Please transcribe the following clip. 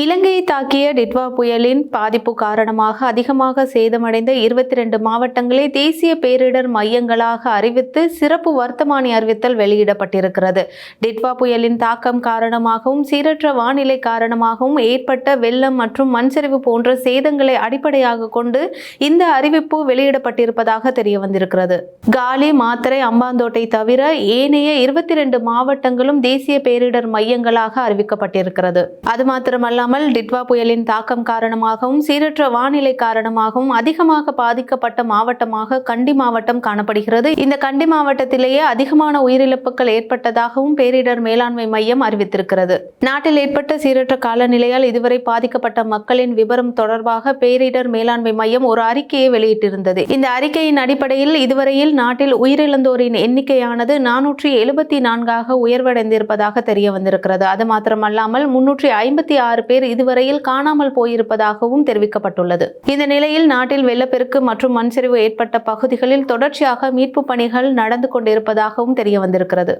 இலங்கையை தாக்கிய டிட்வா புயலின் பாதிப்பு காரணமாக அதிகமாக சேதமடைந்த இருபத்தி ரெண்டு மாவட்டங்களை தேசிய பேரிடர் மையங்களாக அறிவித்து சிறப்பு வர்த்தமானி அறிவித்தல் வெளியிடப்பட்டிருக்கிறது. டிட்வா புயலின் தாக்கம் காரணமாகவும் சீரற்ற வானிலை காரணமாகவும் ஏற்பட்ட வெள்ளம் மற்றும் மண்சரிவு போன்ற சேதங்களை அடிப்படையாக கொண்டு இந்த அறிவிப்பு வெளியிடப்பட்டிருப்பதாக தெரிய வந்திருக்கிறது காலி மாத்திரை அம்பாந்தோட்டை தவிர ஏனைய இருபத்தி ரெண்டு மாவட்டங்களும் தேசிய பேரிடர் மையங்களாக அறிவிக்கப்பட்டிருக்கிறது. அது மாத்திரமல்லாமல் டிட்வா புயலின் தாக்கம் காரணமாகவும் சீரற்ற வானிலை காரணமாகவும் அதிகமாக பாதிக்கப்பட்ட மாவட்டமாக கண்டி மாவட்டம் காணப்படுகிறது. இந்த கண்டி மாவட்டத்திலேயே அதிகமான உயிரிழப்புகள் ஏற்பட்டதாகவும் பேரிடர் மேலாண்மை மையம் அறிவித்திருக்கிறது. நாட்டில் ஏற்பட்ட சீரற்ற காலநிலையால் இதுவரை பாதிக்கப்பட்ட மக்களின் விவரம் தொடர்பாக பேரிடர் மேலாண்மை மையம் ஒரு அறிக்கையை வெளியிட்டிருந்தது. இந்த அறிக்கையின் அடிப்படையில் இதுவரையில் நாட்டில் உயிரிழந்தோரின் எண்ணிக்கையானது நானூற்றி எழுபத்தி நான்காக உயர்வடைந்திருப்பதாக தெரிய வந்திருக்கிறது அது மாத்திரமல்லாமல் முன்னூற்றி ஐம்பத்தி ஆறு பேர் பேர் இதுவரையில் காணாமல் போயிருப்பதாகவும் தெரிவிக்கப்பட்டுள்ளது. இந்த நிலையில் நாட்டில் வெள்ளப்பெருக்கு மற்றும் மண்சரிவு ஏற்பட்ட பகுதிகளில் தொடர்ச்சியாக மீட்பு பணிகள் நடந்து கொண்டிருப்பதாகவும் தெரிய வந்திருக்கிறது